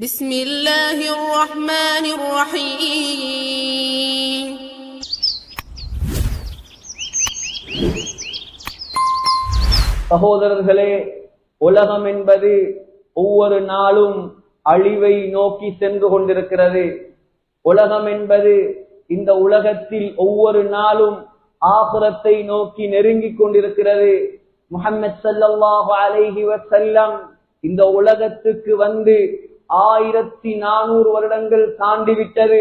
بسم الله الرحمن الرحيم சகோதரர்களே உலகம் என்பது ஒவ்வொரு நாளும் அழிவை நோக்கி சென்று கொண்டிருக்கிறது உலகம் என்பது இந்த உலகத்தில் ஒவ்வொரு நாளும் ஆபுரத்தை நோக்கி நெருங்கிக் கொண்டிருக்கிறது முஹம்மது ஸல்லல்லாஹு அலைஹி வஸல்லம் இந்த உலகத்துக்கு வந்து ஆயிரத்தி நானூறு வருடங்கள் தாண்டி விட்டது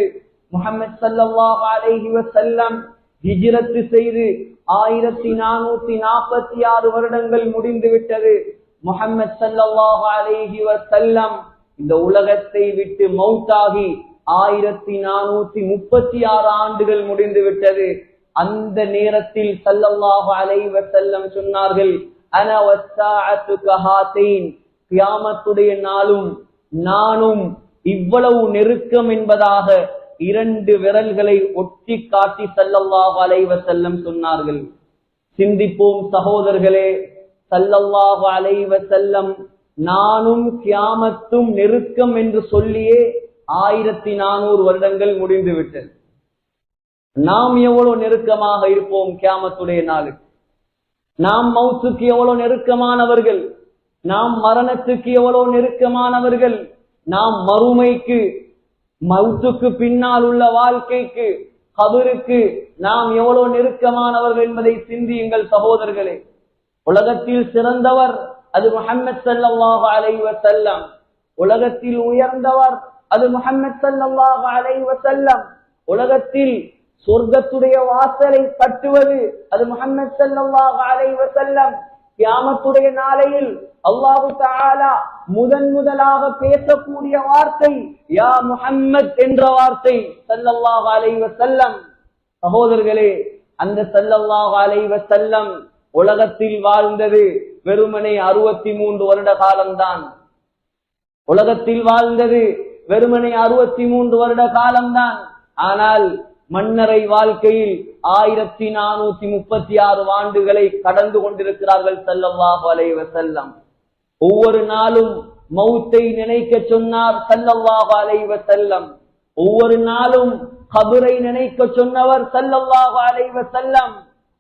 முஹம்மது ஸல்லல்லாஹு அலைஹி வஸல்லம் செய்து ஆயிரத்தி நானூத்தி நாற்பத்தி ஆறு வருடங்கள் முடிந்து விட்டது முகமது ஸல்லல்லாஹு அலைஹி வசல்லம் இந்த உலகத்தை விட்டு மவுத்தாகி ஆயிரத்தி நானூத்தி முப்பத்தி ஆறு ஆண்டுகள் முடிந்து விட்டது அந்த நேரத்தில் ஸல்லல்லாஹு அலைவ செல்லம் சொன்னார்கள் அன வஸ்ஸாஅத்து கியாமத்துடைய நாளும் நானும் இவ்வளவு நெருக்கம் என்பதாக இரண்டு விரல்களை ஒட்டி காட்டி சல்லல்லாஹ் அலைவ செல்லம் சொன்னார்கள். சிந்திப்போம் சகோதரர்களே சல்லல்லாஹ் அலைவ செல்லம் நானும் கியாமத்தும் நெருக்கம் என்று சொல்லியே ஆயிரத்தி நானூறு வருடங்கள் முடிந்து விட்டது. நாம் எவ்வளவு நெருக்கமாக இருப்போம் கியாமத்துடைய நாளுக்கு நாம் மவுத்துக்கு எவ்வளவு நெருக்கமானவர்கள்? நாம் மரணத்துக்கு எவ்வளவு நெருக்கமானவர்கள்? நாம் மறுமைக்கு மவுத்துக்கு பின்னால் உள்ள வாழ்க்கைக்கு கபருக்கு நாம் எவ்வளவு நெருக்கமானவர்கள் என்பதை சிந்தியுங்கள் சகோதரர்களே. உலகத்தில் சிறந்தவர் அது முகமது சல்லாஹ் அலைஹி செல்லம் உலகத்தில் உயர்ந்தவர் அது முகமது சல்லாஹ் அலைஹி செல்லம் உலகத்தில் சொர்க்கத்துடைய வாசலை தட்டுவது அது முகமது சல்லாஹ் அலைஹி செல்லம் கியாமத்துடைய நாளையில் அல்லாஹு தாலா முதன் முதலாக பேசக்கூடிய வார்த்தை யா முஹம்மத் என்ற வார்த்தை ஸல்லல்லாஹு அலைவ செல்லம் சகோதரர்களே அந்த ஸல்லல்லாஹு அலைவ செல்லம் உலகத்தில் வாழ்ந்தது வெறுமனே அறுபத்தி மூன்று வருட காலம்தான். உலகத்தில் வாழ்ந்தது வெறுமனை அறுபத்தி மூன்று வருட காலம்தான். ஆனால் மன்னரை வாழ்க்கையில் ஆயிரத்தி நானூத்தி முப்பத்தி ஆறு ஆண்டுகளை கடந்து கொண்டிருக்கிறார்கள் சல்லல்லாஹு அலைவ செல்லம் ஒவ்வொரு நாளும் மௌத்தை நினைக்க சொன்னார் சல்லல்லாஹு அலைவ செல்லம் ஒவ்வொரு நாளும் கபரை நினைக்க சொன்னவர் சல்லல்லாஹு அலைவ செல்லம்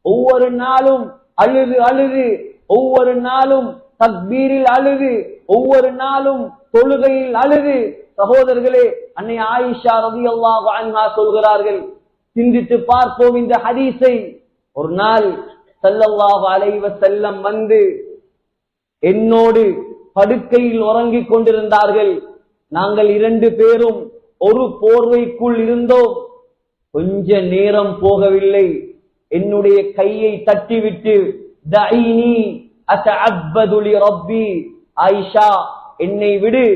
ஒவ்வொரு நாளும் அழுது அழுது ஒவ்வொரு நாளும் தக்பீரில் அழுது ஒவ்வொரு நாளும் தொழுகையில் அழுது. சகோதரர்களே அன்னை ஆயிஷா ரவி அல்லாஹ் சொல்கிறார்கள் சிந்தித்து பார்ப்போம் இந்த ஹதீஸை. ஒரு நாள் ஸல்லல்லாஹு அலைவ செல்லம் வந்து என்னோடு படுக்கையில் உறங்கிக் கொண்டிருந்தார்கள். நாங்கள் இரண்டு பேரும் ஒரு போர்வைக்குள் இருந்தோம். கொஞ்ச நேரம் போகவில்லை. என்னுடைய கையை தட்டிவிட்டு ஆயிஷா என்னை விடு.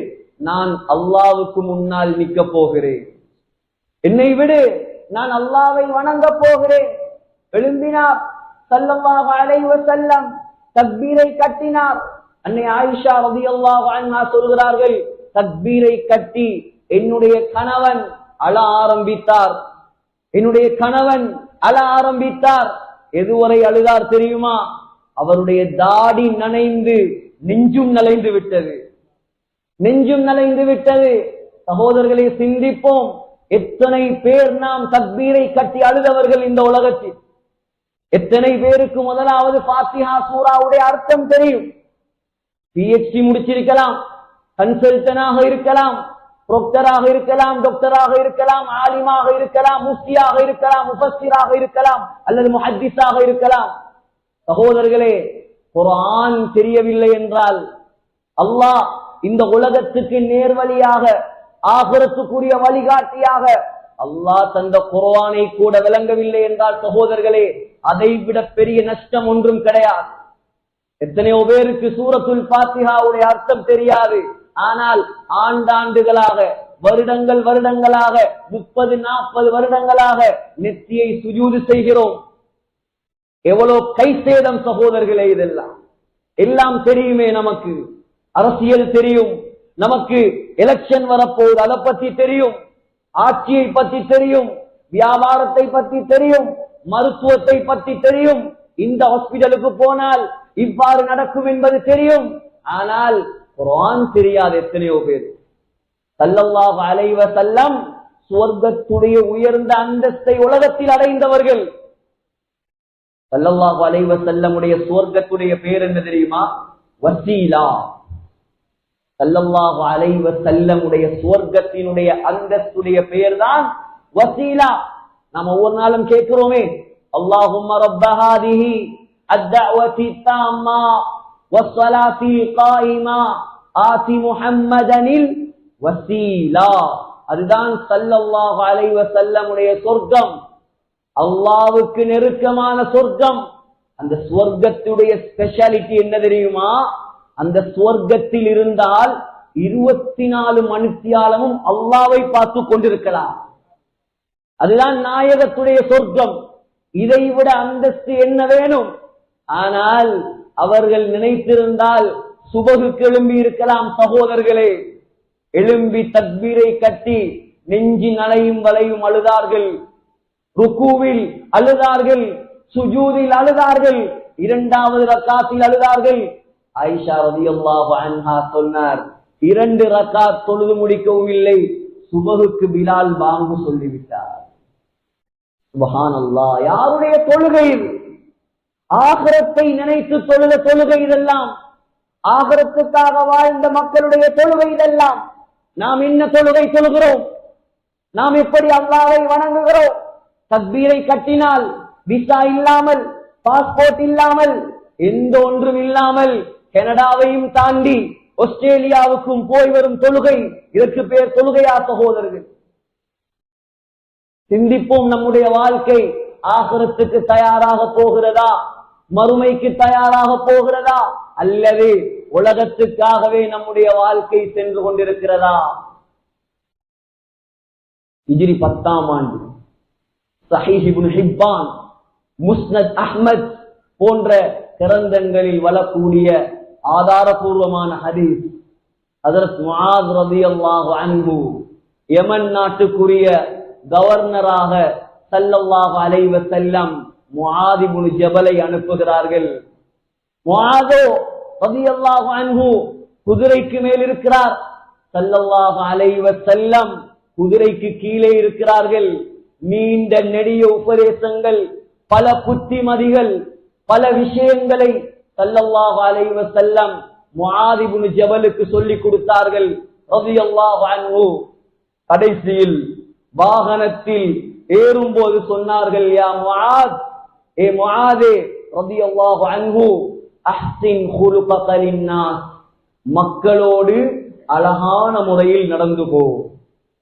நான் அல்லாவுக்கு முன்னால் நிக்க போகிறேன். என்னை விடு. நான் அல்லாவை வணங்க போகிறேன். எழும்பினார். சல்லல்லாஹு அலைஹி வஸல்லம். தக்பீரை கட்டினார். அன்னை ஆயிஷா ரலியல்லாஹு அன்ஹா சொல்கிறார்கள் தக்பீரை கட்டி என்னுடைய கணவன் அழ ஆரம்பித்தார். என்னுடைய கணவன் அழ ஆரம்பித்தார். எதுவரை அழுதார் தெரியுமா? அவருடைய தாடி நனைந்து நெஞ்சும் நலைந்து விட்டது. நெஞ்சும் நலைந்து விட்டது. சகோதரர்களை சிந்திப்போம். எத்தனை பேர் நாம் தக்பீரை கட்டி அழுதவர்கள் இந்த உலகத்தில்? எத்தனை பேருக்கு முதலாவது பாத்திஹா சூராவுடைய அர்த்தம் தெரியும்? பிஹெச்டி முடிச்சிருக்கலாம் கன்சல்டனாக இருக்கலாம் புரோக்டராக இருக்கலாம் டாக்டராக இருக்கலாம் ஆலிமாக இருக்கலாம் முஃப்தியாக இருக்கலாம் முஃபஸ்ஸிராக இருக்கலாம் அல்லது முஹத்திஸாக இருக்கலாம். சகோதரர்களே ஒரு ஆண் தெரியவில்லை என்றால் அல்லாஹ் இந்த உலகத்துக்கு நேர்வழியாக ஆகரத்துக்குரிய வழிகாட்டியாக அல்லாஹ் தந்த குரவானை கூட விளங்கவில்லை என்றால் சகோதரர்களே அதை விட பெரிய நஷ்டம் ஒன்றும் கிடையாது. எத்தனையோ பேருக்கு சூரத்துல் பாத்திகாவுடைய அர்த்தம் தெரியாது. ஆனால் ஆண்டாண்டுகளாக வருடங்கள் வருடங்களாக முப்பது நாற்பது வருடங்களாக நெத்தியை சுஜூது செய்கிறோம். எவ்வளவு கை சேதம் சகோதரர்களே இதெல்லாம். எல்லாம் தெரியுமே நமக்கு. அரசியல் தெரியும். நமக்கு எலெக்ஷன் வரப்போகுது. அதை பத்தி தெரியும். ஆட்சியை பத்தி தெரியும். வியாபாரத்தை பத்தி தெரியும். மருத்துவத்தை பத்தி தெரியும். இந்த ஹாஸ்பிடலுக்கு போனால் இவ்வாறு நடக்கும் என்பது தெரியும். ஆனால் குரான் தெரியாது எத்தனையோ பேர். தல்லவா வளைவ செல்லம் சுவர்க்கத்துடைய உயர்ந்த அந்தஸ்தை உலகத்தில் அடைந்தவர்கள். தல்லவா வளைவ செல்லமுடைய சுவர்க்கத்துடைய பேர் என்ன தெரியுமா? வசீலா. சல்லல்லாஹு அலைவ செல்லமுடைய சுவர்க்கத்தினுடைய அந்தஸ்துடைய பெயர் தான் வசீலா நாம் ஒவ்வொரு நாளும் கேட்கிறோமே அல்லாஹும் ரப்பஹாதிஹி அத்தஅவதி தாம்மா வஸ்ஸலாத்தி காயிமா ஆதி முஹம்மதனில் வசீலா அதுதான் சல்லல்லாஹு அலைவ செல்லமுடைய சொர்க்கம் அல்லாவுக்கு நெருக்கமான சொர்க்கம் அந்த சொர்க்கத்துடைய ஸ்பெஷாலிட்டி என்ன தெரியுமா அந்த சுவர்க்கத்தில் இருந்தால் இருபத்தி நாலு மனுஷியாலமும் அல்லாவை பார்த்து கொண்டிருக்கலாம். அதுதான் நாயகத்துடைய சொர்க்கம். இதை விட அந்தஸ்து என்ன வேணும்? ஆனால் அவர்கள் நினைத்திருந்தால் சுபகுக்கு எழும்பி இருக்கலாம் சகோதரர்களே. எழும்பி தக்பீரை கட்டி நெஞ்சி நலையும் வலையும் அழுதார்கள். ருக்குவில் அழுதார்கள். சுஜூதில் அழுதார்கள். இரண்டாவது ரக்காத்தில் அழுதார்கள். ஆயிஷா ரதியல்லாஹு அன்ஹா சொன்னார் இரண்டு ரக்கா தொழுது முடிக்கவும் இல்லை சுபகுக்கு பிலால் பாங்கு சொல்லிவிட்டார். சுபஹானல்லாஹ் யாருடைய தொழுகை ஆகரத்தை நினைத்து தொழுத தொழுகை இதெல்லாம். ஆகரத்துக்காக வாழ்ந்த மக்களுடைய தொழுகை இதெல்லாம். நாம் என்ன தொழுகை தொழுகிறோம்? நாம் எப்படி அல்லாவை வணங்குகிறோம்? தக்பீரை கட்டினால் விசா இல்லாமல் பாஸ்போர்ட் இல்லாமல் எந்த ஒன்றும் இல்லாமல் கனடாவையும் தாண்டி ஆஸ்திரேலியாவுக்கும் போய் வரும் தொழுகை இதற்கு பேர் தொழுகையா சகோதரர்கள். சிந்திப்போம் நம்முடைய வாழ்க்கை ஆகரத்துக்கு தயாராக போகிறதா? மறுமைக்கு தயாராக போகிறதா? அல்லது உலகத்துக்காகவே நம்முடைய வாழ்க்கை சென்று கொண்டிருக்கிறதா? இஜிரி பத்தாம் ஆண்டு. சஹிஹிபுன் ஹிப்பான் முஸ்னத் அஹ்மத் போன்ற கிரந்தங்களில் வளக்கூடிய ஆதாரபூர்வமான ஹதீஸ். ஹதரத் முஆத் ரலியல்லாஹு அன்ஹு யமன் நாட்டுக்குரிய கவர்னராக ஸல்லல்லாஹு அலைவ செல்லம் முஆத் இப்னு ஜபலை அனுப்புகிறார்கள். முஆதோ ரலியல்லாஹு அன்ஹு குதிரைக்கு மேல் இருக்கிறார். சல்லல்லாஹு அலைவ செல்லம் குதிரைக்கு கீழே இருக்கிறார்கள். நீண்ட நெடிய உபதேசங்கள் பல புத்திமதிகள் பல விஷயங்களை ஸல்லல்லாஹு அலைஹி வஸல்லம் முஆத் இப்னு ஜபலுக்கு சொல்லி கொடுத்தார்கள். ரலியல்லாஹு அன்ஹு. கடைசியில் வாகனத்தில் ஏறும்போது சொன்னார்கள் யா முஆத் ஏ முஆதே ரலியல்லாஹு அன்ஹு அஹ்சின் குலுகக லின்னாஸ். மக்களோடு அழகான முறையில் நடந்து போ.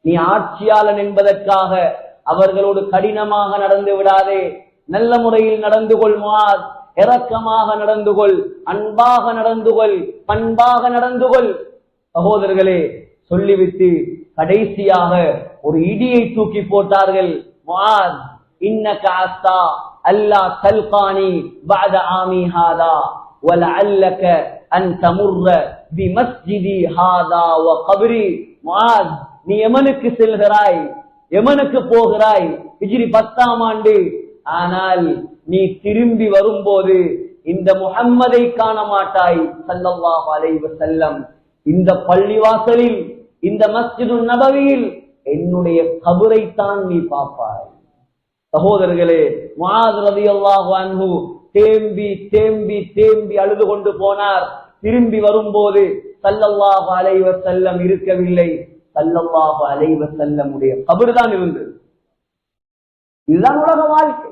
நீ ஆட்சியாளன் என்பதற்காக அவர்களோடு கடினமாக நடந்து விடாதே. நல்ல முறையில் நடந்து கொள் முஆத் இரக்கமாக நடந்து கொள் அன்பாக நடந்து கொள் பண்பாக நடந்து கொள் சகோதரர்களே சொல்லிவிட்டு கடைசியாக ஒரு இடியை தூக்கி போட்டார்கள் முஆத் இன்னக அஸ்தா அல்லா தல்கானி بعد ஆமி ஹாதா ولعلك أن تمر بمسجدي هذا وقبري முஆத் நீ எமனுக்கு செல்கிறாய் எமனுக்கு போகிறாய் ஹிஜ்ரி பத்தாம் ஆண்டு ஆனால் நீ திரும்பி வரும்போது இந்த முகம்மதை காண மாட்டாய் ஸல்லல்லாஹு அலைவ செல்லம் இந்த பள்ளிவாசலில் இந்த மஸ்ஜிது நபவியில் என்னுடைய கபரைத்தான் நீ பார்ப்பாய். சகோதரர்களே முஆத் ரலியல்லாஹு அன்ஹு தேம்பி தேம்பி தேம்பி அழுது கொண்டு போனார். திரும்பி வரும்போது ஸல்லல்லாஹு அலைவ செல்லம் இருக்கவில்லை. ஸல்லல்லாஹு அலைவ செல்லமுடைய கபர் தான் இருந்தது. இதுதான் உலக வாழ்க்கை.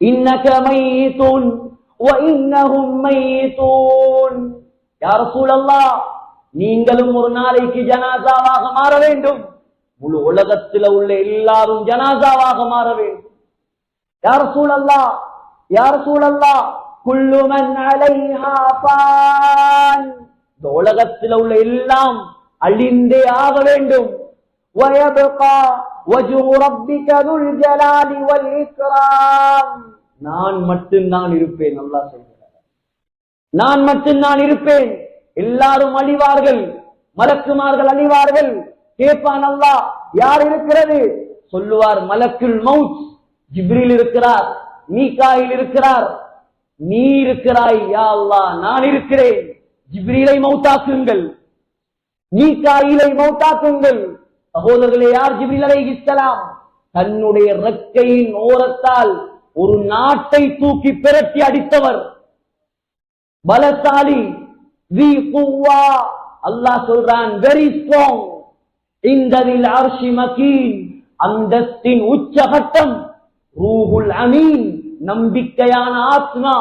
இன்னக மையீத்துன் வ இன்னஹும் மையீத்துன். யா நீங்களும் ஒரு நாளைக்கு ஜனாசாவாக மாற வேண்டும். முழு உலகத்தில் உள்ள எல்லாரும் ஜனாசாவாக மாற வேண்டும். யார் சூழல்லா யார் சூழல்லா குள்ளுமன் அலைஹா இந்த உலகத்தில் உள்ள எல்லாம் அழிந்தே ஆக வேண்டும். நான் மட்டும்தான் இருப்பேன் நல்லா சொல்கிறார். நான் மட்டும்தான் இருப்பேன். எல்லாரும் அழிவார்கள் மலக்குமார்கள் அழிவார்கள். கேட்பான் அல்லா யார் இருக்கிறது? சொல்லுவார் மலக்குள் மவுத். ஜிப்ரில் இருக்கிறார் மீகாயில் இருக்கிறார். நீ இருக்கிறாய் யா அல்லா நான் இருக்கிறேன். ஜிப்ரீலை மௌத்தாக்குங்கள் மீகாயிலை மௌத்தாக்குங்கள் சகோதரர்களே யார் ஜிப்ரில் அலைஹிஸ்ஸலாம் தன்னுடைய ரெக்கையின் ஓரத்தால் ஒரு நாட்டை தூக்கி பிரட்டி அடித்தவர். பலசாலி தி குவா அல்லாஹ் சொல்றான் வெரி ஸ்ட்ராங் இந்ததில் அர்ஷி மகீன். அந்தஸ்தின் உச்சகட்டம். ரூஹுல் அமீன் நம்பிக்கையான ஆத்மா.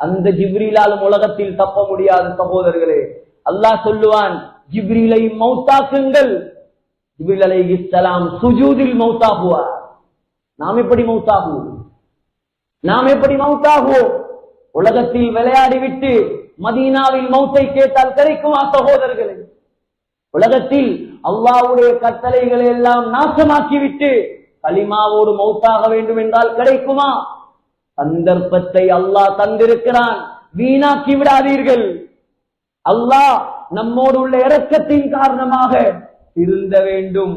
அந்த ஜிப்ரிலாலும் உலகத்தில் தப்ப முடியாத சகோதரர்களே அல்லாஹ் சொல்லுவான் ஜிப்ரிலை மௌத்தாக்குங்கள். ஜிபிரில் அலை இஸ்லாம் சுஜூதில் மௌத்தாகுவார். நாம் எப்படி மௌத்தாகுவோம்? நாம் எப்படி மௌத்தாகுவோம்? உலகத்தில் விளையாடிவிட்டு மதீனாவில் மௌத்தை கேட்டால் கிடைக்குமா சகோதரர்களே? உலகத்தில் அல்லாவுடைய கட்டளைகளை எல்லாம் நாசமாக்கிவிட்டு களிமாவோடு மௌத்தாக வேண்டும் என்றால் கிடைக்குமா? சந்தர்ப்பத்தை அல்லாஹ் தந்திருக்கிறான். வீணாக்கி விடாதீர்கள். அல்லாஹ் நம்மோடு உள்ள இரக்கத்தின் காரணமாக திருந்த வேண்டும்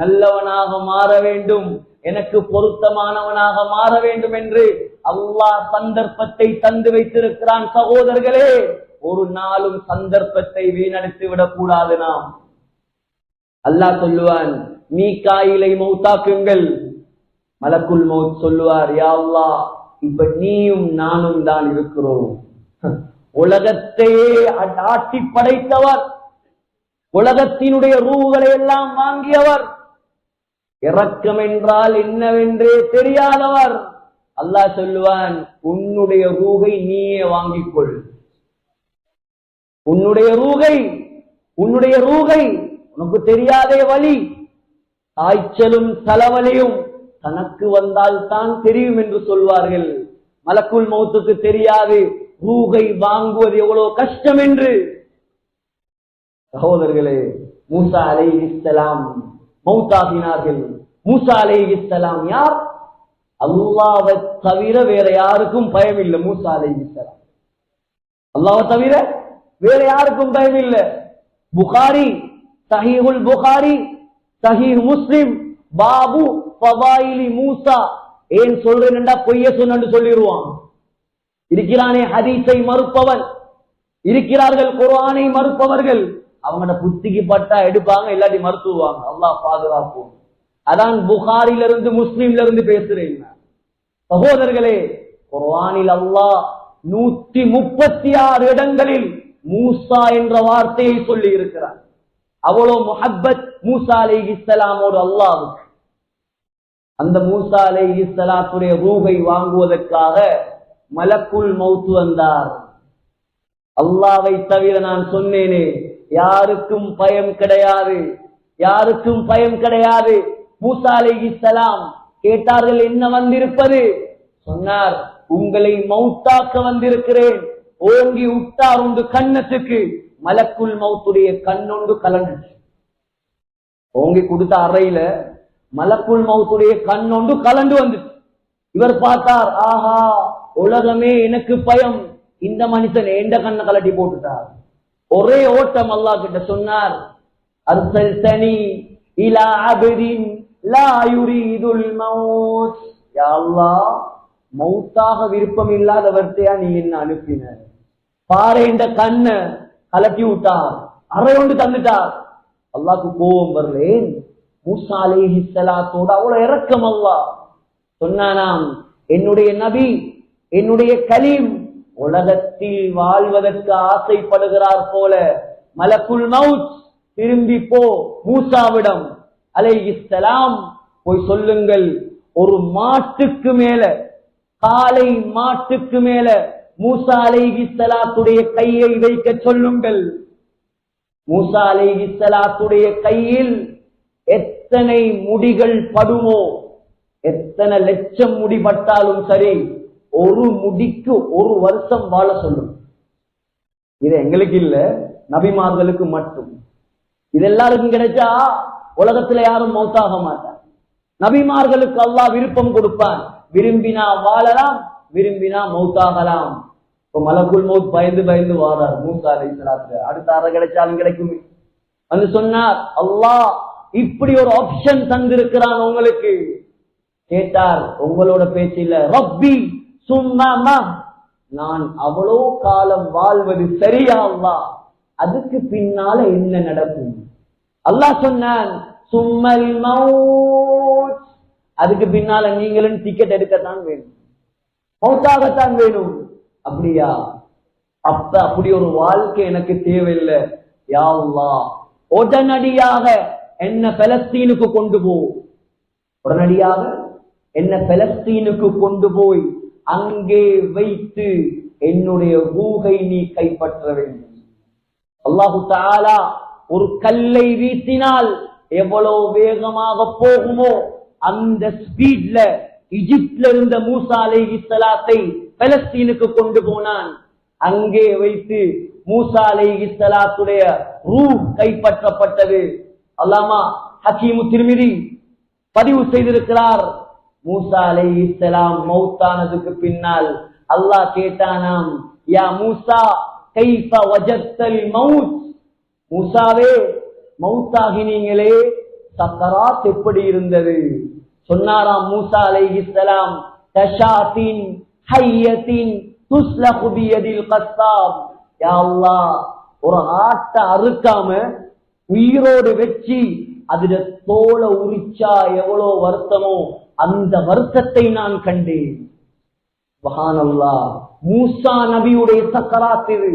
நல்லவனாக மாற வேண்டும் எனக்கு பொருத்தமானவனாக மாற வேண்டும் என்று அல்லாஹ் சந்தர்ப்பத்தை தந்து வைத்திருக்கிறான் சகோதரர்களே. ஒரு நாளும் சந்தர்ப்பத்தை வீணடித்து விடக்கூடாது நாம். அல்லாஹ் சொல்லுவான் நீ காயிலை மௌத்தாக்குங்கள். மலக்குள் மௌத் சொல்லுவார் யாவ்லா இப்ப நீயும் நானும் தான் இருக்கிறோம். உலகத்தையே ஆட்டி படைத்தவர் உலகத்தினுடைய ரூவுகளை எல்லாம் வாங்கியவர். இரக்கம் என்றால் என்னவென்றே தெரியாதவர். அல்லாஹ் சொல்லுவான் உன்னுடைய ரூகை நீயே வாங்கிக் கொள் உன்னுடைய ரூகை உன்னுடைய ரூகை உனக்கு தெரியாதே வழி. காய்ச்சலும் தலைவலியும் தனக்கு வந்தால் தான் தெரியும் என்று சொல்வார்கள். மலக்குள் மௌத்துக்கு தெரியாது ரூகை வாங்குவது எவ்வளவு கஷ்டம் என்று. சகோதரர்களே மூசா அலை இஸ்லாம் மௌத்தாகினார்கள். மூசா அலை இஸ்லாம் யார்? அல்லாவை தவிர வேற யாருக்கும் பயம் இல்லை மூசா அலைஹிஸ்ஸலாம். அல்லாவை தவிர வேற யாருக்கும் பயம் இல்லை புகாரி சஹீஹுல் புகாரி சஹீஹ் முஸ்லிம் பாபு பவாயிலி மூசா. ஏன் சொல்றேன்டா பொய்ய சொன்னு சொல்லிடுவான் இருக்கிறானே ஹதீஸை மறுப்பவன். இருக்கிறார்கள் குர்ஆனை மறுப்பவர்கள். அவங்களோட புத்திக்கு பட்டா எடுப்பாங்க இல்லாட்டி மறுத்துவாங்க அல்லாஹ் பாதுகாப்போம் அதான் புகாரில இருந்து முஸ்லீம்ல இருந்து பேசுறேன் சகோதரர்களே குர்வானில் அல்லாஹ் நூத்தி முப்பத்தி ஆறு இடங்களில் மூசா என்ற வார்த்தையை சொல்லி இருக்கிறார் அவ்வளவு முஹப்பத் மூசா அலை இஸ்லாமோடு அல்லாவுக்கு அந்த மூசா அலைஹிஸ்ஸலாத்துடைய ரூகை வாங்குவதற்காக மலக்குள் மௌத்து வந்தார். அல்லாவை தவிர நான் சொன்னேனே யாருக்கும் பயம் கிடையாது. யாருக்கும் பயம் கிடையாது. மூசா சலாம் கேட்டார்கள் என்ன வந்திருப்பது? சொன்னார் உங்களை மௌத்தாக்க வந்திருக்கிறேன். ஓங்கி உட்டார் உண்டு கண்ணத்துக்கு மலக்குல் மௌத்துடைய கண்ணொண்டு கலந்துச்சு ஓங்கி கொடுத்த அறையில மலக்குள் மௌத்துடைய கண்ணொண்டு கலண்டு வந்துச்சு. இவர் பார்த்தார் ஆஹா உலகமே எனக்கு பயம். இந்த மனுஷன் எந்த கண்ணை கலட்டி போட்டுட்டார். ஒரே ஓட்டம் அல்லாஹ் கிட்ட சொன்னார். அர்சல்தனி இலா அபதின் லா யுரீதுல் மௌத் யா அல்லாஹ் மௌத்தாக விருப்பம் இல்லாதவர்த்தையா நீ என்ன அனுப்பின? பாரு இந்த கண்ண கலட்டி விட்டார். அரை ஒன்று தந்துட்டார். அல்லாக்கு கோபம் வரலேன் மூசா அலைஹிஸ்ஸலாத்தோட அவ்வளவு இறக்கம் அல்லா சொன்னானாம் என்னுடைய நபி என்னுடைய கலீம் உலகத்தில் வாழ்வதற்கு ஆசைப்படுகிறார் போல. மலக்குல் மவுத் திரும்பி போ மூசாவிடம் அலைஹிஸ்ஸலாம் போய் சொல்லுங்கள். ஒரு மாட்டுக்கு மேல காலை மாட்டுக்கு மேல மூசா அலைஹிஸ்ஸலாத்துடைய கையை வைக்க சொல்லுங்கள். மூசா அலைஹிஸ்ஸலாத்துடைய கையில் எத்தனை முடிகள் படுமோ எத்தனை லட்சம் முடி பட்டாலும் சரி ஒரு முடிக்கு ஒரு வருஷம் வாழ சொல்லும். இது எங்களுக்கு இல்ல நபிமார்களுக்கு மட்டும். இது எல்லாருக்கும் கிடைச்சா உலகத்துல யாரும் மௌத்தாக மாட்டார். நபிமார்களுக்கு அல்லாஹ் விருப்பம் கொடுப்பான். விரும்பினா வாழலாம் விரும்பினா மௌத்தாகலாம். இப்ப மலக்குள் மௌத் பயந்து பயந்து வாரார் மூசா அலைஹிஸ்ஸலாத்து அடுத்த அரை கிடைச்சாலும் கிடைக்குமே. வந்து சொன்னார் அல்லாஹ் இப்படி ஒரு ஆப்ஷன் தந்திருக்கிறான் உங்களுக்கு. கேட்டார் உங்களோட பேச்சு இல்ல. ரப்பி சும்மா நான் அவ்வளோ காலம் வாழ்வது சரியா அல்லாஹ் அதுக்கு பின்னால என்ன நடக்கும்? அல்லாஹ் சொன்னான் சும்மல் மவுத். அதுக்கு பின்னால நீங்களும் டிக்கெட் எடுக்கத்தான் வேணும். மௌத்தாகத்தான் வேணும். அப்படியா? அப்ப அப்படி ஒரு வாழ்க்கை எனக்கு தேவையில்லை. யா உடனடியாக என்ன பலஸ்தீனுக்கு கொண்டு போ. உடனடியாக என்ன பலஸ்தீனுக்கு கொண்டு போய் அங்கே வைத்து என்னுடைய ஊகை நீ கைப்பற்ற வேண்டும். அல்லாஹு தாலா ஒரு கல்லை வீசினால் எவ்வளவு வேகமாக போகுமோ அந்த ஸ்பீட்ல இஜிப்ட்ல இருந்த மூசா அலைஹி ஸலாத்தை பலஸ்தீனுக்கு கொண்டு போனான். அங்கே வைத்து மூசா அலைஹி ரூ கைப்பற்றப்பட்டது. அல்லாமா ஹக்கீமு திருமிதி பதிவு செய்திருக்கிறார். மூசா அலை இஸ்லாம் மௌத்தானதுக்கு பின்னால் அல்லாஹ் கேட்டானாம் யா மூசா கைஃப வஜத்தல் மவுத் மூசாவே மௌத்தாகினீங்களே சக்கராத் எப்படி இருந்தது? சொன்னாராம் மூசா அலைஹிஸ்ஸலாம் தஷாத்தின் ஹையத்தின் துஸ்ல பியதில் கஸ்ஸாப் யா அல்லாஹ் ஒரு ஆட்டை அறுக்காம உயிரோடு வச்சு அதுல தோலை உரிச்சா எவ்வளோ வருத்தமோ அந்த வருத்தத்தை நான் கண்டேன். மகானல்லா மூசா நபியுடைய சக்கராத் இது.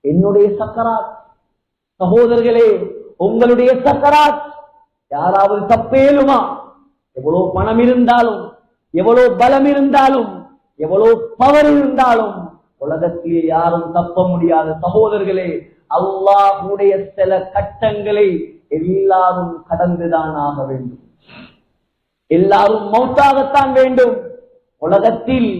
என்னுடைய சக்கராத். சகோதரர்களே உங்களுடைய சக்கராத். யாராவது தப்பேலுமா எவ்வளவு பணம் இருந்தாலும் எவ்வளவு பலம் இருந்தாலும் எவ்வளவு பவர் இருந்தாலும் உலகத்தில் யாரும் தப்ப முடியாத சகோதரர்களே அல்லாஹுடைய சில கட்டங்களை எல்லாரும் கடந்துதான் ஆக வேண்டும். எல்லாரும் மௌத்தாகத்தான் வேண்டும். உலகத்தில்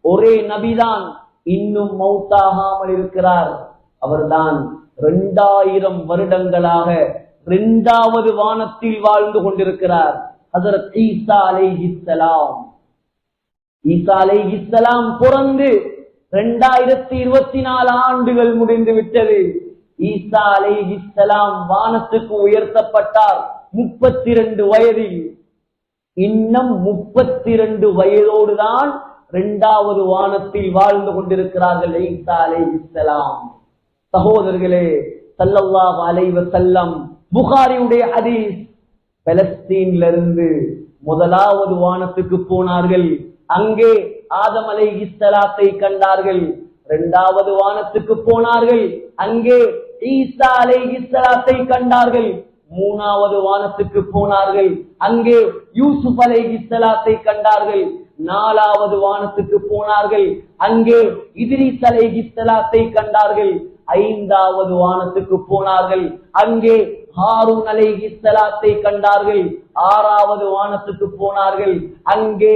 ஒரே நபிதான் இன்னும் மௌத்தாகாமல் இருக்கிறார். அவர்தான் இரண்டாயிரம் வருடங்களாக இரண்டாவது வானத்தில் வாழ்ந்து கொண்டிருக்கிறார். ஹசரத் ஈசா அலைஹிஸ்ஸலாம் ஈசா அலைஹிஸ்ஸலாம் பிறந்து இரண்டாயிரத்தி இருபத்தி நாலு ஆண்டுகள் முடிந்து விட்டது. ஈசா அலைஹிஸ்ஸலாம் வானத்துக்கு உயர்த்தப்பட்டார். முப்பத்தி இரண்டு வயதில். இன்னும் முப்பத்தி இரண்டு வயதோடுதான் இரண்டாவது வானத்தில் வாழ்ந்து கொண்டிருக்கிறார்கள் ஈசா சகோதரர்களே சல்லல்லாஹு அலைஹி வஸல்லம் புகாரியுடைய ஹதீஸ் பலஸ்தீன்ல இருந்து முதலாவது வானத்துக்கு போனார்கள். அங்கே ஆதம் அலைஹிஸ்ஸலாத்தை கண்டார்கள். இரண்டாவது வானத்துக்கு போனார்கள். அங்கே ஈசா இஸ்லாத்தை கண்டார்கள். மூணாவது வானத்துக்கு போனார்கள். அங்கே யூசுப் அலைஹிஸ்ஸலாத்தை கண்டார்கள். நாலாவது வானத்துக்கு போனார்கள். அங்கே இதிரிஸ் இஸ்லாத்தை கண்டார்கள். ஐந்தாவது வானத்துக்கு போனார்கள். அங்கே ஹாரூன் அலைஹிஸ்ஸலாத்தை கண்டார்கள். ஆறாவது வானத்துக்கு போனார்கள். அங்கே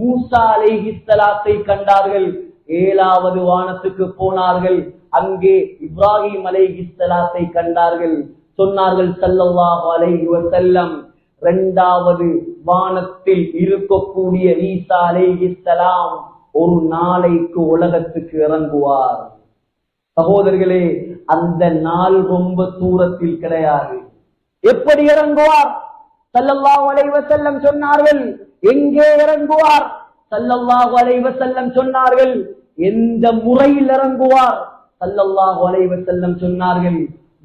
மூசா அலைஹிஸ்ஸலாத்தை கண்டார்கள். ஏழாவது வானத்துக்கு போனார்கள். அங்கே இப்ராஹிம் அலைஹிஸ்ஸலாத்தை கண்டார்கள். சொன்னார்கள் ஸல்லல்லாஹு அலைஹி வஸல்லம். இரண்டாவது வானத்தில் இருக்கக்கூடிய ஈசா அலேஹிசலாம் ஒரு நாளைக்கு உலகத்துக்கு இறங்குவார். சகோதரர்களே அந்த நாள் ரொம்ப தூரத்தில் கிடையாது. எப்படி இறங்குவார்? சல்லல்லாஹு அலைஹி வஸல்லம் சொன்னார்கள் எங்கே இறங்குவார்? சல்லல்லாஹு அலைஹி வஸல்லம் சொன்னார்கள் எந்த முறையில் இறங்குவார்? சல்லல்லாஹு அலைஹி வஸல்லம் சொன்னார்கள்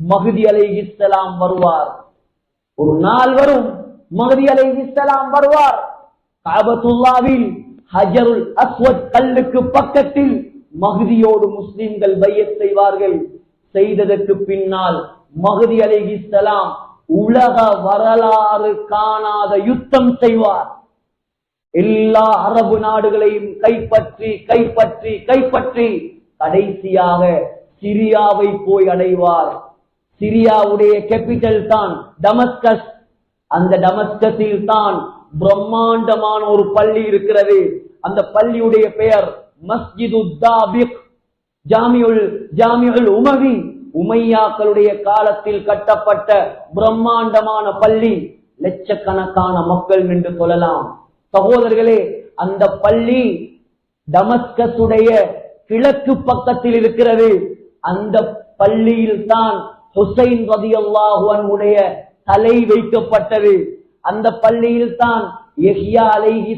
மஹதி அலைஹிஸ்ஸலாம் வருவார். ஒரு நாள் வரும் மஹதி அலைஹிஸ்ஸலாம் வருவார். காபத்துல்லாவில் ஹஜருல் அஸ்வத் கல்லுக்கு பக்கத்தில் மகுதியோடு முஸ்லிம்கள் பையத் செய்வார்கள். செய்ததற்கு பின்னால் மகதி அலைஹிஸ்ஸலாம் உலக வரலாறு காணாத யுத்தம் செய்வார். எல்லா அரபு நாடுகளையும் கைப்பற்றி கைப்பற்றி கைப்பற்றி கடைசியாக சிரியாவை போய் அடைவார். சிரியாவுடைய கேபிட்டல் தான் டமஸ்கஸ் அந்த டமஸ்கஸில் தான் பிரம்மாண்டமான ஒரு பள்ளி இருக்கிறது. அந்த பள்ளியுடைய பெயர் மஸ்ஜிது தாபிக் ஜாமியுல் ஜாமியுல் உமவி. உமையாக்களுடைய காலத்தில் கட்டப்பட்ட பிரம்மாண்டமான பள்ளி. லட்சக்கணக்கான மக்கள் நின்று சொல்லலாம் சகோதரர்களே அந்த பள்ளி டமஸ்கஸுடைய கிழக்கு பக்கத்தில் இருக்கிறது. அந்த பள்ளியில் தான் ஹுசைன் ரதியல்லாஹு அன்ஹுடைய தலை வைக்கப்பட்டது. அந்த பள்ளியில் தான் எஹ்யா அலைஹி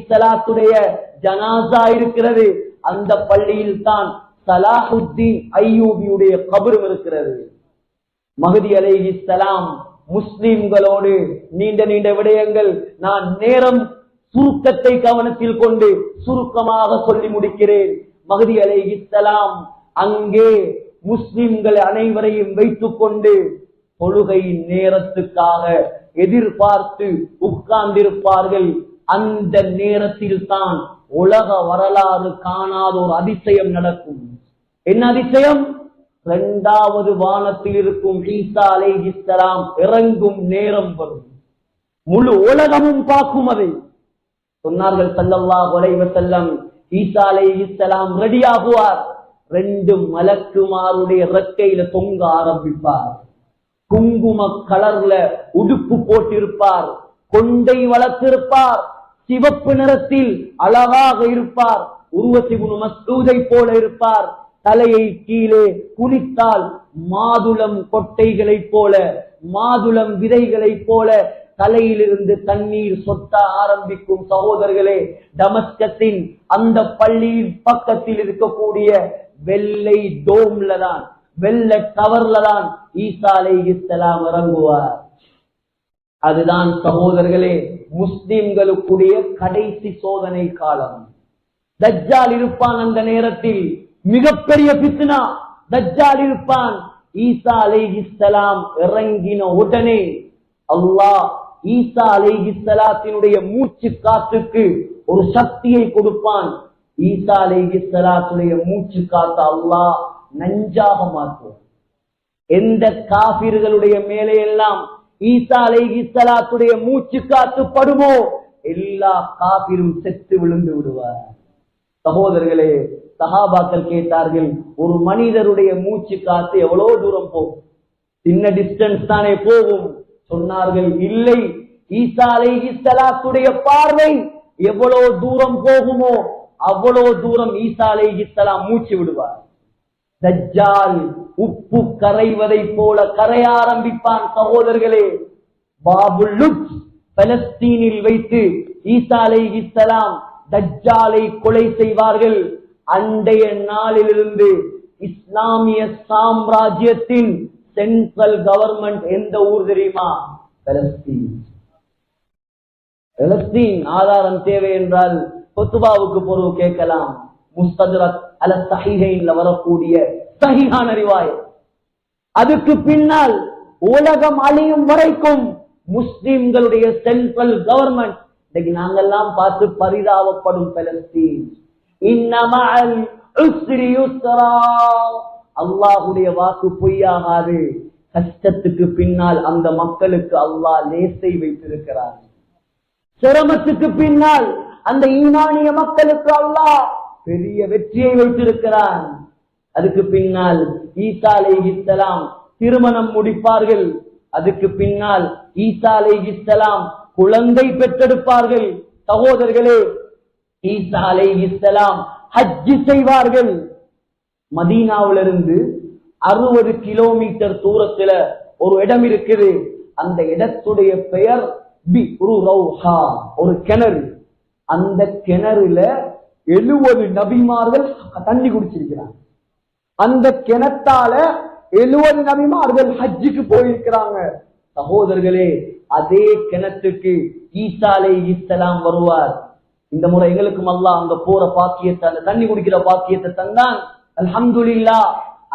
ஜனாசா இருக்கிறது. அந்த பள்ளியில் தான் சலாஹுத்தீன் ஐயூபியுடைய கபரும் இருக்கிறது. மகதி அலைஹிஸ்ஸலாம் முஸ்லிம்களோடு நீண்ட நீண்ட விடயங்கள் நான் நேரம் சுருக்கத்தை கவனத்தில் கொண்டு சுருக்கமாக சொல்லி முடிக்கிறேன். மகதி அலைஹிஸ்ஸலாம் அங்கே முஸ்லிம்கள் அனைவரையும் வைத்துக் கொண்டு தொழுகையின் நேரத்துக்காக எதிர்பார்த்து உட்கார்ந்திருப்பார்கள். அந்த நேரத்தில் தான் உலக வரலாறு காணாத ஒரு அதிசயம் நடக்கும். என்ன அதிசயம்? இரண்டாவது வானத்தில் இருக்கும் ஈசா அலைஹிஸ்ஸலாம் இறங்கும் நேரம் வரும். முழு உலகமும் பார்க்கும் அதை. சொன்னார்கள் ஸல்லல்லாஹு அலைஹி செல்லம் ஈசா அலைஹிஸ்ஸலாம் ரெடியாகுவார் ரெண்டு மலக்குமாருடைய ரெக்கையில தொங்க ஆரம்பிப்பார். குங்கும கலர்ல உடுப்பு போட்டிருப்பார். கொண்டை வளர்த்திருப்பார். சிவப்பு நிறத்தில் அழகாக இருப்பார். உருவசிபுனு மஸ்தூதை போல இருப்பார். தலையை கீழே குளித்தால் மாதுளம் கொட்டைகளைப் போல மாதுளம் விதைகளைப் போல தலையிலிருந்து தண்ணீர் சொட்ட ஆரம்பிக்கும் சகோதரர்களே டமஸ்கத்தின் அந்த பள்ளியின் பக்கத்தில் இருக்கக்கூடிய வெள்ளை டோம்ல தான் வெள்ளை டவர்ல தான் ஈசா அலைஹிஸ்ஸலாம் இறங்குவார். அதுதான் சகோதரர்களே முஸ்லிம்களுக்குடைய கடைசி சோதனை காலம். தஜ்ஜால் இருப்பான் அந்த நேரத்தில் மிகப்பெரிய பித்னா தஜ்ஜால் இருப்பான் ஈசா அலைஹிஸ்ஸலாம் இறங்கின உடனே அல்லாஹ் ஈசா அலைஹிஸ்ஸலாத்தினுடைய மூச்சு காற்றுக்கு ஒரு சக்தியை கொடுப்பான். ஈசா சலாத்துடைய மூச்சு காத்த அல்லாஹ் நஞ்சாக மாற்றுவோம் எந்த காபிர்களுடைய மேலே எல்லாம் ஈசா சலாத்துடைய மூச்சு காத்து படுமோ எல்லா காபிரும் செத்து விழுந்து விடுவார். சகோதரர்களே சஹாபாக்கள் கேட்டார்கள் ஒரு மனிதருடைய மூச்சு காத்து எவ்வளவு தூரம் போகும்? சின்ன டிஸ்டன்ஸ் தானே போகும். சொன்னார்கள் இல்லை. ஈசா சலாத்துடைய பார்வை எவ்வளவு தூரம் போகுமோ அவ்வளவு தூரம் ஈசா அலைஹிஸ்ஸலாம் மூச்சு விடுவார். தஜ்ஜால் உப்பு கரைவதை போல கரைய ஆரம்பிப்பான் சகோதரர்களே. பாபுல் பலஸ்தீனில் வைத்து ஈசா அலைஹிஸ்ஸலாம் தஜ்ஜாலை கொலை செய்வார்கள். அண்டைய நாளிலிருந்து இஸ்லாமிய சாம்ராஜ்யத்தின் சென்ட்ரல் கவர்மெண்ட் எந்த ஊர் தெரியுமா? பலஸ்தீன். பலஸ்தீன் ஆதாரம் தேவை என்றால் கொத்துபாவுக்கு பொருள் கேட்கலாம். முஸ்தத்ரக் அல சஹிஹைன்ல வரக்கூடிய சஹிஹான ரிவாய் அதுக்கு பின்னால் உலகம் அழியும் வரைக்கும் முஸ்லிம்களுடைய சென்ட்ரல் கவர்மெண்ட். இன்னைக்கு நாங்கெல்லாம் பார்த்து பரிதாபப்படும் பலஸ்தீன். இன்னமல் வாக்கு பொய்யாகாது. கஷ்டத்துக்கு பின்னால் அந்த மக்களுக்கு அல்லாஹ் லேசை வைத்திருக்கிறார் சிரமத்துக்கு பின்னால் அந்த ஈமானிய மக்களுக்கு அல்லாஹ் பெரிய வெற்றியை வைத்திருக்கிறான். அதுக்கு பின்னால் ஈசாலை அலைஹிஸ்ஸலாம் திருமணம் முடிப்பார்கள். அதுக்கு பின்னால் ஈசாலை அலைஹிஸ்ஸலாம் குழந்தை பெற்றெடுப்பார்கள். சகோதரர்களே ஈசா அலைஹிஸ்ஸலாம் ஹஜ்ஜி செய்வார்கள். மதீனாவிலிருந்து அறுபது கிலோமீட்டர் தூரத்துல ஒரு இடம் இருக்குது. அந்த இடத்துடைய பெயர் பி ரௌஹா ஒரு கிணறு. அந்த கிணறுல எழுபது நபிமார்கள் தண்ணி குடிச்சிருக்கிறாங்க. அந்த கிணத்தால எழுபது நபிமார்கள் ஹஜ்ஜுக்கு போயிருக்கிறாங்க. சகோதரர்களே அதே கிணத்துக்கு ஈசாலே ஈசலாம் வருவார். இந்த முறை எங்களுக்கும் அல்லா அங்க போற பாக்கியத்தை அந்த தண்ணி குடிக்கிற பாக்கியத்தை தந்தான். அல்ஹம்துலில்லா.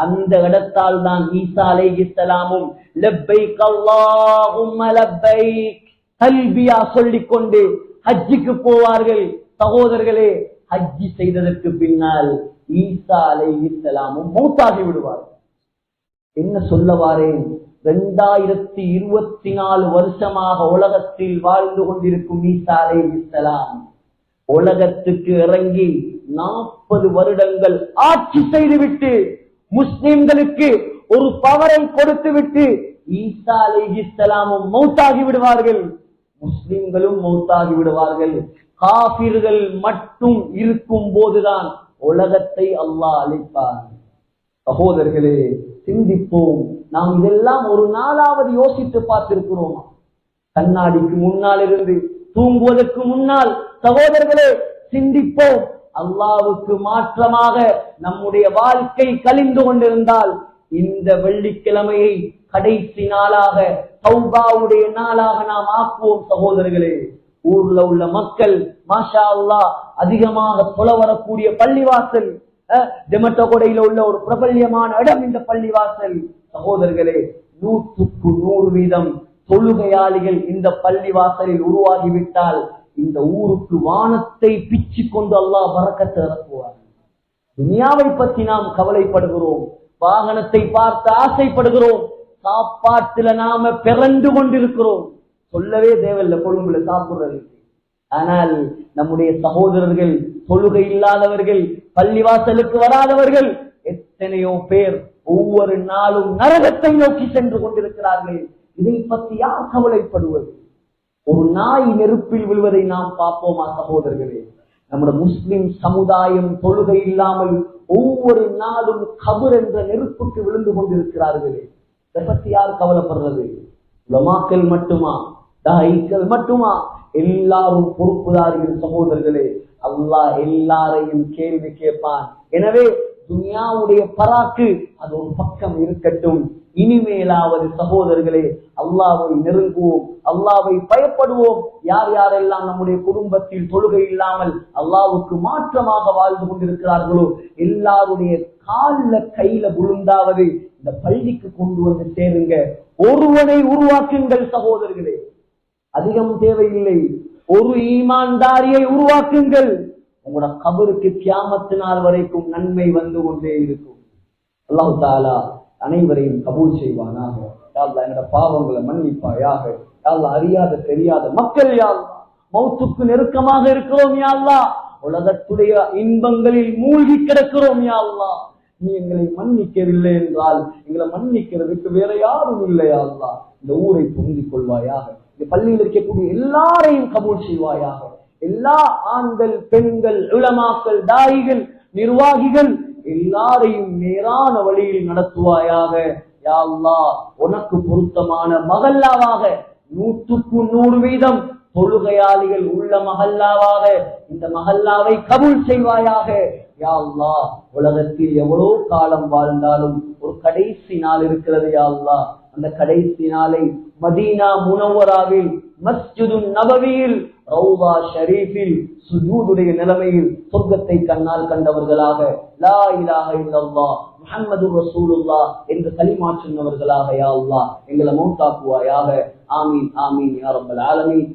அந்த இடத்தால் தான் ஈசா அலைஹிஸ்ஸலாமும் லப்பைக் அல்லாஹும்ம லப்பைக் தல்பியா சொல்லிக்கொண்டு ஹஜ்ஜிக்கு போவார்கள். சகோதரர்களே ஹஜ்ஜி செய்ததற்கு பின்னால் ஈசா அலைஹிஸ்ஸலாமும் மௌத்தாகி விடுவார்கள் என்ன சொல்ல வாரேன் இரண்டாயிரத்தி இருபத்தி நாலு வருஷமாக உலகத்தில் வாழ்ந்து கொண்டிருக்கும் ஈசா அலைஹிஸ்ஸலாம் உலகத்துக்கு இறங்கி நாற்பது வருடங்கள் ஆட்சி செய்துவிட்டு முஸ்லிம்களுக்கு ஒரு பவரை கொடுத்து விட்டு ஈசா அலைஹிஸ்ஸலாமும் மௌத்தாகி விடுவார்கள். முஸ்லிம்களும் மௌத்தாகி விடுவார்கள். காபிர்கள் மட்டும் இருக்கும் போதுதான் உலகத்தை அல்லாஹ் அளிப்பார் சகோதரர்களே சிந்திப்போம். நாம் இதெல்லாம் ஒரு நாளாவது யோசித்து பார்த்திருக்கிறோம்? கண்ணாடிக்கு முன்னால் இருந்து தூங்குவதற்கு முன்னால். சகோதரர்களே சிந்திப்போம். அல்லாவுக்கு மாற்றமாக நம்முடைய வாழ்க்கை கழிந்து கொண்டிருந்தால் இந்த வெள்ளிக்கிழமையை கடைசி நாளாக சௌபாவுடைய நாளாக நாம் ஆக்குவோம் சகோதரர்களே. ஊர்ல உள்ள மக்கள் மாஷா அல்லாஹ் அதிகமாக தொல வரக்கூடிய பள்ளிவாசல் டெமட்டகொடையில உள்ள ஒரு பிரபல்யமான இடம் இந்த பள்ளிவாசல். சகோதரர்களே நூற்றுக்கு நூறு வீதம் தொழுகையாளிகள் இந்த பள்ளிவாசலில் உருவாகிவிட்டால் இந்த ஊருக்கு வானத்தை பிச்சு கொண்டு அல்லாஹ் வரக்கத்தை இறக்குவார். துனியாவை பற்றி நாம் கவலைப்படுகிறோம். வாகனத்தை பார்த்து ஆசைப்படுகிறோம். சாப்பாட்டுல நாம பிறந்து கொண்டிருக்கிறோம். சொல்லவே தேவையில்லை கொழும்புல சாப்பிடுறது ஆனால் நம்முடைய சகோதரர்கள் தொழுகை இல்லாதவர்கள் பள்ளிவாசலுக்கு வராதவர்கள் எத்தனையோ பேர் ஒவ்வொரு நாளும் நரகத்தை நோக்கி சென்று கொண்டிருக்கிறார்கள். இதை பற்றி யார் கவலைப்படுவது? ஒரு நாய் நெருப்பில் விழுவதை நாம் பார்ப்போமா சகோதரர்களே? நம்முடைய முஸ்லிம் சமுதாயம் தொழுகை இல்லாமல் ஒவ்வொரு நாளும் கபர் என்ற நெருப்புக்கு விழுந்து கொண்டிருக்கிறார்களே. இதை பத்தி யார் கவலைப்படுறது? உலமாக்கள் மட்டுமா? தாய்க்கள் மட்டுமா? எல்லாரும் பொறுப்புதாரிகள் சகோதரர்களே அல்லாஹ் எல்லாரையும் கேள்வி கேட்பான். எனவே துன்யாவுடைய பராக்கு அது ஒரு பக்கம் இருக்கட்டும். இனிமேலாவது சகோதரர்களே அல்லாவை நெருங்குவோம் அல்லாவை பயப்படுவோம். யார் யாரெல்லாம் நம்முடைய குடும்பத்தில் தொழுகை இல்லாமல் அல்லாவுக்கு மாற்றமாக வாழ்ந்து கொண்டிருக்கிறார்களோ எல்லாருடைய கால்ல கையில விழுந்தாவது இந்த பள்ளிக்கு கொண்டு வந்து சேருங்க. ஒருவனை உருவாக்குங்கள் சகோதரர்களே. அதிகம் தேவையில்லை. ஒரு ஈமான்தாரியை உருவாக்குங்கள். உங்களோட கபருக்கு கியாமத்து நாள் வரைக்கும் நன்மை வந்து கொண்டே இருக்கும். அல்லாஹு தாலா அனைவரையும் கபூல் செய்வானாக. யாழ்லா என்னோட பாவங்களை மன்னிப்பாயாக. யாழ்லா அறியாத தெரியாத மக்கள் யாழ்லா மௌத்துக்கு நெருக்கமாக இருக்கிறோம் யாழ்லா உலகத்துடைய இன்பங்களில் மூழ்கி கிடக்கிறோம் யாழ்லா நீ எங்களை மன்னிக்கவில்லை என்றால் எங்களை மன்னிக்கிறதுக்கு வேற யாரும் இல்லையாள்லா இந்த ஊரை புரிந்து கொள்வாயாக. இந்த பள்ளியில் இருக்கக்கூடிய எல்லாரையும் கபூல் செய்வாயாக. எல்லா ஆண்கள் பெண்கள் உளமாக்கள் தாயிகள் நிர்வாகிகள் எல்லாரையும் நேரான வழியில் நடத்துவாயாக. யா உனக்கு பொருத்தமான மகல்லாவாக நூற்றுக்கு நூறு வீதம் தொழுகையாளிகள் உள்ள மகல்லாவாக இந்த மகல்லாவை கபூல் செய்வாயாக. யா உலகத்தில் எவ்வளோ காலம் வாழ்ந்தாலும் ஒரு கடைசி நாள் இருக்கிறது யா அந்த கடைசி நாளை மதீனா முனவராவில் மஸ்ஜிது நபவியில் ரவுதா ஷரீஃபில் சுஜூதுடைய நிலைமையில் சொர்க்கத்தை கண்ணால் கண்டவர்களாக லா இலாஹ இல்லல்லா முஹம்மது ரசூலுல்லா என்று கலிமா சொன்னவர்களாக யா அல்லாஹ் எங்களை மௌத்தாக்குவாயாக. ஆமீன் ஆமீன் யா ரப்பல் ஆலமீன்.